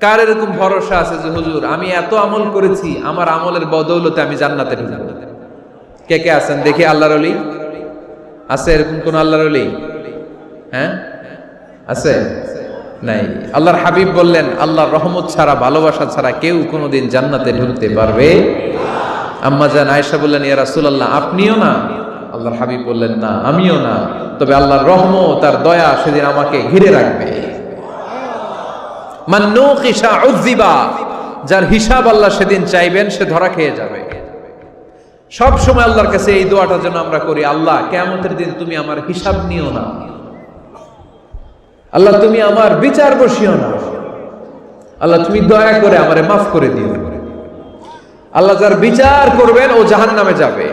কার এরকম ভরসা আছে যে, হুজুর, আমি এত আমল করেছি, আমার আমলের বদৌলতে আমি জান্নাতে ঢুকবো কে কে আছেন? দেখি আল্লাহর অলি আছে এরকম কোন আল্লাহর অলি হ্যাঁ? আছে? নাই। আল্লাহর হাবিব বললেন, আল্লাহর রহমত ছাড়া, ভালোবাসা ছাড়া কেউ কোনোদিন জান্নাতে ঢুকতে পারবে আম্মা জান আয়েশা বললেন, ইয়া রাসূলুল্লাহ, আপনিও না? আল্লাহর হাবিব বললেন, না, আমিও না। তবে আল্লাহর রহমত তার দয়া সেদিন আমাকে ঘিরে রাখবে। যার হিসাব আল্লাহ সেদিন চাইবেন, সে ধরা খেয়ে যাবে। সব সময় আল্লাহর কাছে এই দোয়াটা যেন আমরা করি, আল্লাহ, কেয়ামতের দিন তুমি আমার হিসাব নিও না। আল্লাহ, তুমি আমার বিচার বসিও না। আল্লাহ, তুমি দয়া করে আমারে মাফ করে দিও। আল্লাহ, যার বিচার করবেন, ও জাহান নামে যাবে।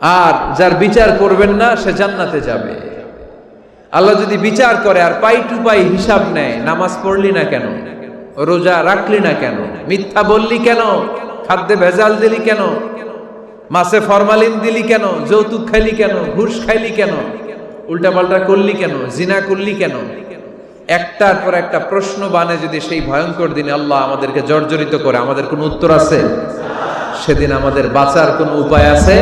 আর যার বিচার করবেন না, সে জান্নাতে যাবে। আল্লাহ যদি বিচার করে আর পাই টু পাই হিসাব নেয়, নামাজ পড়লি না কেন? রোজা রাখলি না কেন? মিথ্যা বললি কেন? খাদ্যে ভেজাল দিলি কেন? মাসে ফরমালিন দিলি কেন? যৌতুক খাইলি কেন? ঘুষ খাইলি কেন? উল্টাপাল্টা করলি কেন? জিনা করলি কেন? একটার পর একটা প্রশ্ন বানে যদি সেই ভয়ঙ্কর দিনে আল্লাহ আমাদেরকে জর্জরিত করে, আমাদের কোনো উত্তর আছে? সেদিন আমাদের বাঁচার কোনো উপায় আছে?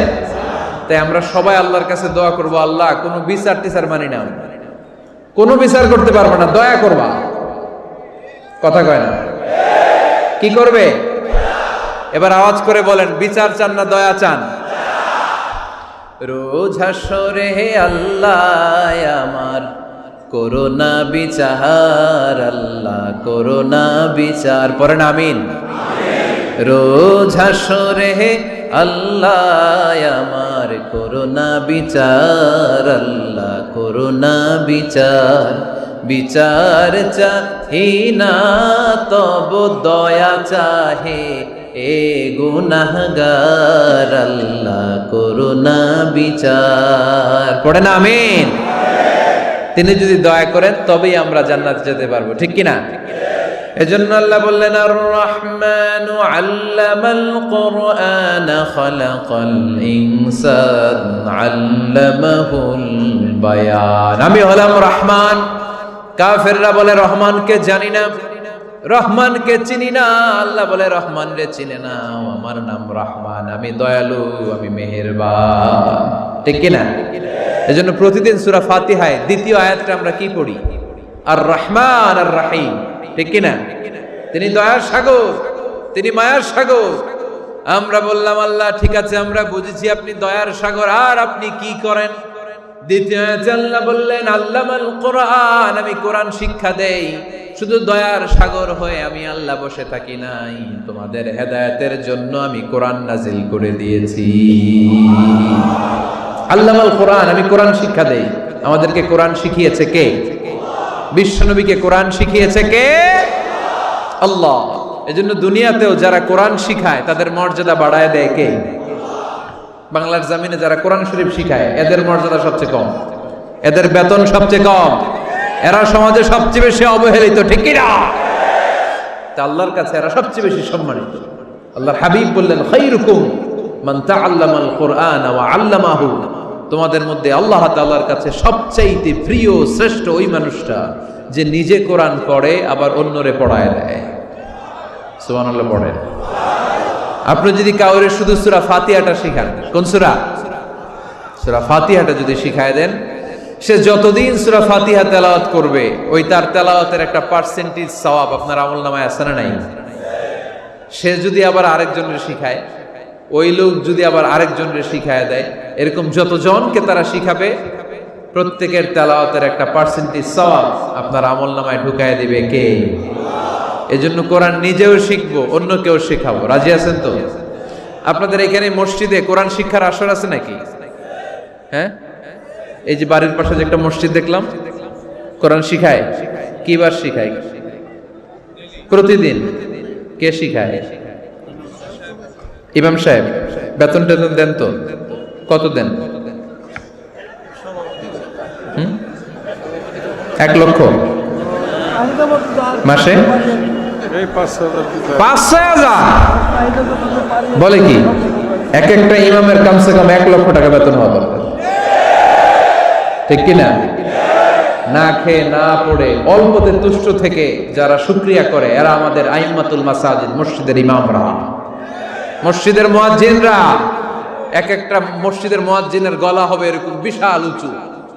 তাই আমরা সবাই আল্লাহর কাছে দোয়া করব, আল্লাহ কোনো বিচার টিচার মানি না। কোনো বিচার করতে পারব না, দয়া করবা। কথা কয় না। কি করবে? এবার আওয়াজ করে বলেন, বিচার চান না, দয়া চান। রোজ হে আল্লাহ আমার, করোনা বিচার, আল্লাহ করোনা বিচার। পরে না আমিন। রোজ হে আল্লাহ করোনা বিচার, আল্লাহ করোনা বিচার। বিচার চাহি না, তব দয়া চাহে এ গুনাহগার। আল্লাহ করোনা বিচার। পড়ে না, আমিন? তিনি যদি দয়া করেন, তবেই আমরা জান্নাত যেতে পারব, ঠিক কিনা? এজন্য আল্লাহ বললেন আর রহমান আল্লামাল কোরআন খালাকাল ইনসান আল্লামাহুল বায়ান। আমি হলাম রহমান। কাফেররা বলে, রহমানকে জানি না। রহমানকে চিনি না। আল্লাহ বলে, রহমান রে, চিনে না আমার নাম রহমান। আমি দয়ালু, আমি মেহেরবান। ঠিক কিনা? এজন্য প্রতিদিন সূরা ফাতিহায় দ্বিতীয় আয়াতটা আমরা কি পড়ি? আর রহমান আর রাহিম ঠিক কিনা? তিনি দয়ার সাগর, তিনি মায়ার সাগর। আমরা বললাম, আল্লাহ, ঠিক আছে, আমরা বুঝেছি আপনি দয়ার সাগর, আর আপনি কি করেন? হয়ে আমি আল্লাহ বসে থাকি নাই। তোমাদের হেদায়েতের জন্য আমি নাজিল করে দিয়েছি। কোরআন, আমি শিক্ষা দেই। আমাদেরকে কোরআন শিখিয়েছে কে? বিশ্বনবীকে কোরআন শিখিয়েছে কে? আল্লাহ। এজন্য দুনিয়াতেও যারা কোরআন শিখায়, তাদের মর্যাদা বাড়ায় দেয় কে? বাংলার জামিনে যারা কোরআন শরীফ শিখায়, এদের মর্যাদা সবচেয়ে কম। এদের বেতন সবচেয়ে কম। এরা সমাজে সবচেয়ে বেশি অবহেলিত, ঠিক কিনা? আল্লাহর কাছে এরা সবচেয়ে বেশি সম্মানিত। আল্লাহর হাবিব বললেন খাইরুকুম মান তাআল্লামাল কোরআন ওয়া আল্লামাহু। তোমাদের মধ্যে আল্লাহ তাআলার কাছে সবচাইতে প্রিয়, শ্রেষ্ঠ ওই মানুষটা যে নিজে কোরআন পড়ে, আবার অন্যরে পড়ায় দেয়। সুবহানাল্লাহ পড়ে আপনি যদি কাউরে শুধু সুরা ফাতিহাটা শিখান, কোন সূরা? সূরা ফাতিহাটা যদি শিখায় দেন, সে যতদিন সুরা ফাতিহা তেলাওয়াত করবে, ওই তার তেলাওয়াতের একটা পার্সেন্টেজ সওয়াব আপনার আমল নামায় আছে না নাই? সে যদি আবার আরেকজনের শিখায় ওই লোক যদি আবার আরেকজনের শিখায় দেয়, এরকম যতজনকে তারা শিখাবে, প্রত্যেকের তেলাওয়াতের একটা পার্সেন্টেজ সওয়াব আপনার আমল নামায় ঢুকায় দিবে কে? এজন্য কোরআন নিজেও শিখব অন্য কেউ শেখাবো। রাজি আছেন তো? আপনাদের এখানে মসজিদে কোরআন শিক্ষার আসর আছে নাকি? হ্যাঁ? এই যে বাড়ির পাশে যে একটা মসজিদ দেখলাম, কোরআন শিখায়? কিবার শিখায়? প্রতিদিন? কে শিখায়? ইমাম সাহেব বেতন টেতন দেন তো। কত দেন? এক লক্ষ। মাসে? হাজার। বলে কি? এক একটা ইমামের কমসে কম এক লক্ষ টাকা বেতন হওয়া দরকার। ঠিক কিনা না? খেয়ে না পড়ে, অল্পতে তুষ্ট থেকে যারা শুক্রিয়া করে, এরা আমাদের আইম্মাতুল মাসাজিদ, মসজিদের ইমামরা। মসজিদের মুয়াজ্জিনরা, এক একটা মসজিদের মুয়াজ্জিনের গলা হবে এরকম বিশাল উঁচু।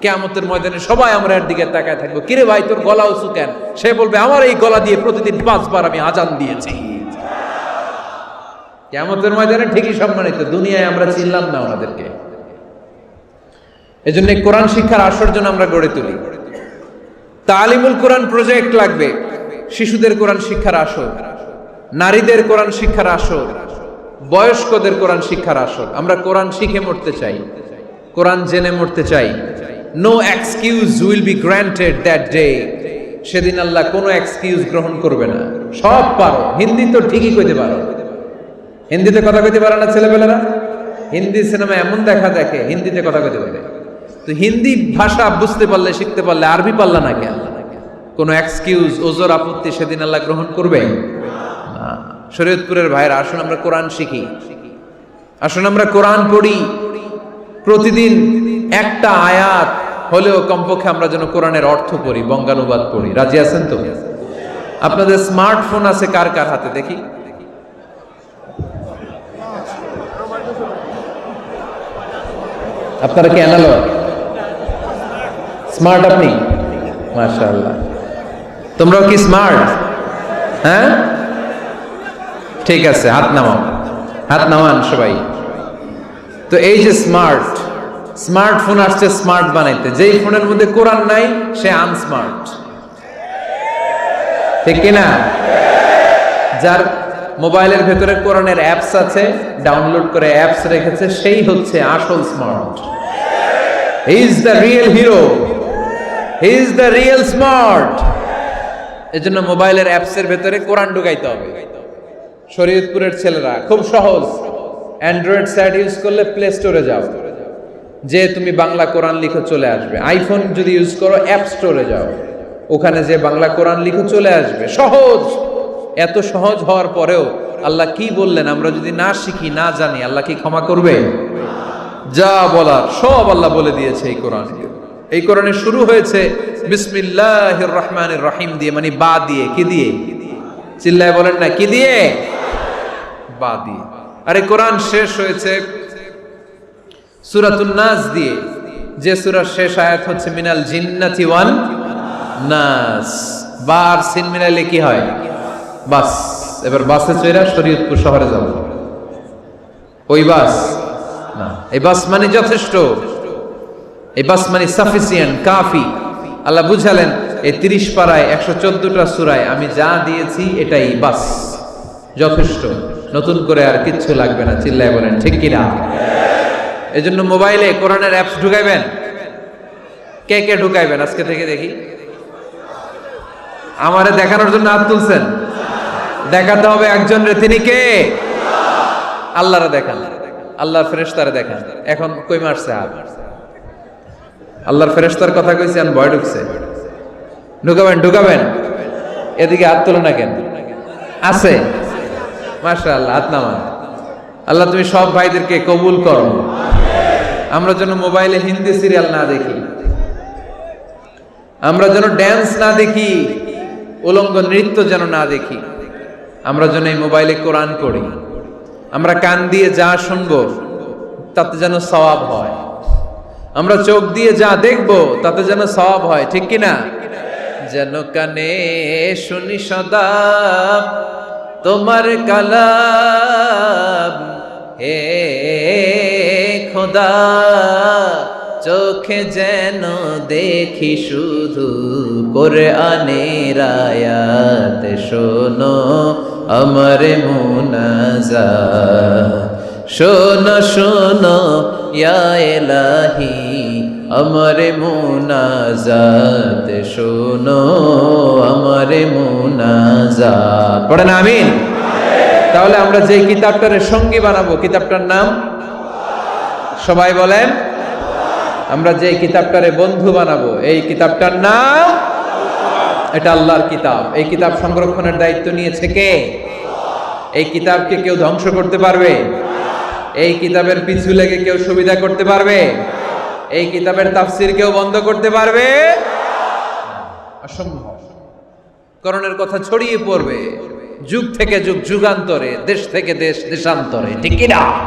কেয়ামতের ময়দানে সবাই আমরা এর দিকে তাকায় থাকব। কিরে ভাই, তোর গলা উঁচু কেন? সে বলবে, আমার এই গলা দিয়ে প্রতিদিন পাঁচবার আমি আজান দিয়েছি। কেয়ামতের ময়দানে ঠিকই সম্মানিত, দুনিয়ায় আমরা চিনলাম না ওনাদেরকে। এজন্য কোরআন শিক্ষার আসর জন্য আমরা গড়ে তুলি। তালিমুল কোরআন প্রজেক্ট লাগবে। শিশুদের কোরআন শিক্ষার আসর, নারীদের কোরআন শিক্ষার আসর বয়স্কদের কোরআন শিক্ষার আসর। আমরা কোরআন শিখে মরতে চাই। কোরআন জেনে মরতে চাই। No excuse will be granted that day সেদিন আল্লাহ কোনো এক্সকিউজ গ্রহণ করবে না। সব পারো। হিন্দি তো ঠিকই কইতে পারো। হিন্দিতে কথা কইতে পারে না ছেলেপেলেরা? হিন্দি সিনেমা এমন দেখা দেখে, হিন্দিতে কথা কইতে পারে। তো হিন্দি ভাষা বুঝতে পারলে, শিখতে পারলে আরবি পারলা না কেন? কোনো এক্সকিউজ ওজোর আপত্তি সেদিন আল্লাহ গ্রহণ করবে? না। শরীয়তপুরের ভাইরা আসুন আমরা কোরআন শিখি। আসুন আমরা কোরআন পড়ি। প্রতিদিন একটা আয়াত হলেও কমপক্ষে আমরা যেন কোরআনের অর্থ পড়ি, বঙ্গানুবাদ পড়ি। রাজি আছেন তো? আপনাদের স্মার্টফোন আছে কার কার হাতে? দেখি। আপনারা কি অ্যানালগ স্মার্ট আপনি? মাশাআল্লাহ। তোমরাও কি স্মার্ট হ্যাঁ? ঠিক আছে, হাত নামাও। হাত নামান সবাই। তো এই যে স্মার্ট স্মার্টফোন আসছে স্মার্ট বানাইতে। যেই ফোনের মধ্যে কোরআন নাই, সে আনস্মার্ট ঠিক কিনা? যার মোবাইলের ভেতরে কোরআনের অ্যাপস আছে ডাউনলোড করে অ্যাপস রেখেছে, সেই হচ্ছে আসল smart he is the real hero he is the real smart এজন্য মোবাইলের অ্যাপসের ভেতরে কোরআন ঢুকাইতে হবে। শরীয়তপুরের ছেলেরা, খুব সহজ। অ্যান্ড্রয়েড স্যাট ইউজ করলে প্লে স্টোরে যাও। যে তুমি বাংলা কোরআন লিখে চলে আসবে। আইফোন যদি ইউজ করো অ্যাপ স্টোরে যাও। ওখানে যে বাংলা কোরআন লিখে চলে আসবে। সহজ! এত সহজ হওয়ার পরেও আল্লাহ কি বললেন, আমরা যদি না শিখি, না জানি, আল্লাহ কি ক্ষমা করবে? যা বলার সব আল্লাহ বলে দিয়েছে এই কোরআনে এই কোরআনে শুরু হয়েছে, বিসমিল্লাহির রহমানির রহিম দিয়ে মানে বা দিয়ে, কি দিয়ে? চিল্লায় বলেন না, কি দিয়ে? বা দিয়ে। আরে কোরআন শেষ হয়েছে দিয়ে। যে সূরার শেষ আয়াত হচ্ছে মিনাল জিন্নাতি ওয়ান নাস। সিন মিলাইলে কি হয়? বাস। এবার বাসে শরীয়তপুর শহরে যাব। ওই বাস? না। এই বাস মানে যথেষ্ট। এই বাস মানে সাফিসিয়েন্ট কাফি। আল্লাহ বুঝালেন, এই তিরিশ পাড়ায় একশো চোদ্দটা সুরায় আমি যা দিয়েছি এটাই বাস। যথেষ্ট। নতুন করে আর কিচ্ছু লাগবে না, চিল্লায় বলেন, ঠিক কিনা? এই জন্য মোবাইলে কোরআনের অ্যাপস ঢুকাইবেন? কে কে ঢুকাইবেন? আজকে থেকে দেখি। আমারে দেখানোর জন্য হাত তুলছেন? দেখাতে হবে একজন রে, তিনি কে? আল্লাহরে দেখান। আল্লাহর ফেরেশতারে দেখান। এখন কই মারছে আল্লাহর ফেরেশতার কথা কইছি আর ভয় ঢুকছে। ঢুকাবেন ঢুকাবেন। এদিকে হাত তোলো না কেন? আছে। আল্লাহ, তুমি সব ভাইদেরকে কবুল করো। আমরা যেন মোবাইলে হিন্দি সিরিয়াল না দেখি। আমরা যেন ড্যান্স না দেখি, উলঙ্গ নৃত্য যেন না দেখি। আমরা যেন এই মোবাইলে কোরআন পড়ি। আমরা কান দিয়ে যা শুনব, তাতে যেন সওয়াব হয়। আমরা চোখ দিয়ে যা দেখব, তাতে যেন সওয়াব হয়, ঠিক কি না যেন কানে শুনি সদা তোমার কালাম, হে খোদা, চোখে যেন দেখি শুধু করে আনের আয়াত। শোনো আমার মুনাজা শোনো শোনো, ইয়া এলাহি আমার মুনাজাত শোনো, আমার মুনাজাত। পড়েন আমিন। তাহলে আমরা যে কিতাবটার সঙ্গী বানাবো, কিতাবটার নাম? সবাই বলেন। আমরা যে কিতাবটারে বন্ধু বানাবো, এই কিতাবটার নাম? এটা আল্লাহর কিতাব। এই কিতাব সংরক্ষণের দায়িত্ব নিয়েছে কে? এই কিতাবকে কেউ ধ্বংস করতে পারবে? এই কিতাবের পিছু লেগে কেউ সুবিধা করতে পারবে? এই কিতাবের তাফসির কেউ বন্ধ করতে পারবে? অসম্ভব। করণের কথা ছড়িয়ে পড়বে। যুগ থেকে যুগ যুগান্তরে দেশ থেকে দেশ দেশান্তরে ঠিক না?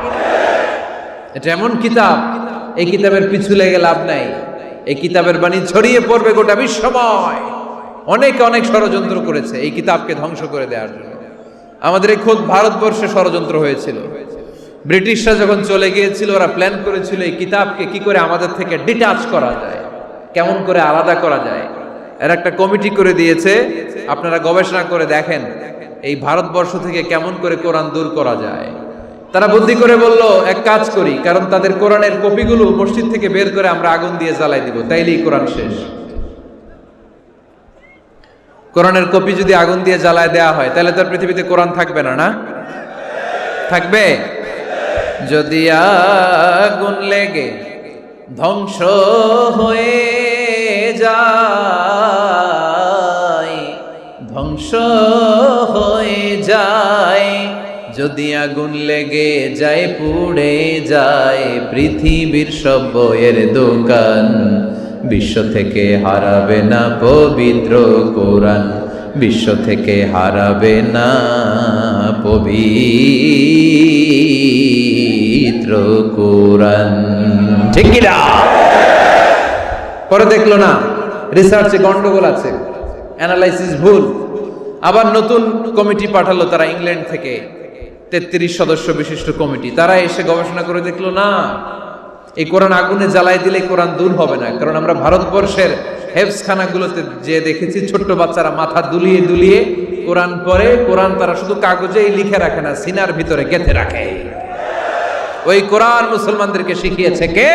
এটা এমন কিতাব এই কিতাবের পিছু লেগে লাভ নাই। এই কিতাবের বাণী ছড়িয়ে পড়বে গোটা বিশ্বময়। অনেকে অনেক ষড়যন্ত্র করেছে এই কিতাবকে ধ্বংস করে দেওয়ার জন্য। আমাদের এই খোদ ভারতবর্ষে ষড়যন্ত্র হয়েছিল। ব্রিটিশরা যখন চলে গিয়েছিল, ওরা প্ল্যান করেছিল এই কিতাবকে কি করে আমাদের থেকে ডিটাচ করা যায়, কেমন করে আলাদা করা যায়। এর একটা কমিটি করে দিয়েছে, আপনারা গবেষণা করে দেখেন এই ভারতবর্ষ থেকে কেমন করে কোরআন দূর করা যায়। তারা বুদ্ধি করে বলল, এক কাজ করি, কারণ তাদের কোরআনের কপিগুলো মসজিদ থেকে বের করে আমরা আগুন দিয়ে জ্বালাই দিব, তাইলেই কোরআন শেষ। কোরআনের কপি যদি আগুন দিয়ে জ্বালায় দেওয়া হয়, তাহলে তো আর পৃথিবীতে কোরআন থাকবে না না? থাকবে? যদি আগুন লেগে ধ্বংস হয়ে যায়, ধ্বংস হয়ে যায়, যদি আগুন লেগে যায়, পুড়ে যায়, পৃথিবীর সব বইয়ের দোকান বিশ্ব থেকে হারাবে না পবিত্র কোরআন, বিশ্ব থেকে হারাবে না পবিত্র কোরআন। ঠিক কি না পরে দেখল না রিসার্চে গন্ডগোল আছে অ্যানালাইসিস ভুল। আবার নতুন কমিটি পাঠালো তারা ইংল্যান্ড থেকে, তেত্রিশ সদস্য বিশিষ্ট কমিটি তারা এসে গবেষণা করে দেখল, না, এই কোরআন আগুনে জ্বালাই দিলে কোরআন দূর হবে না, কারণ আমরা ভারতবর্ষের হেফসখানাগুলোতে যে দেখেছি, ছোট্ট বাচ্চারা মাথা দুলিয়ে দুলিয়ে কোরআন পড়ে, কোরআন তারা শুধু কাগজেই লিখে রাখে না, সিনার ভিতরে গেঁথে রাখে। ওই কোরআন মুসলমানদেরকে শিখিয়েছে কে?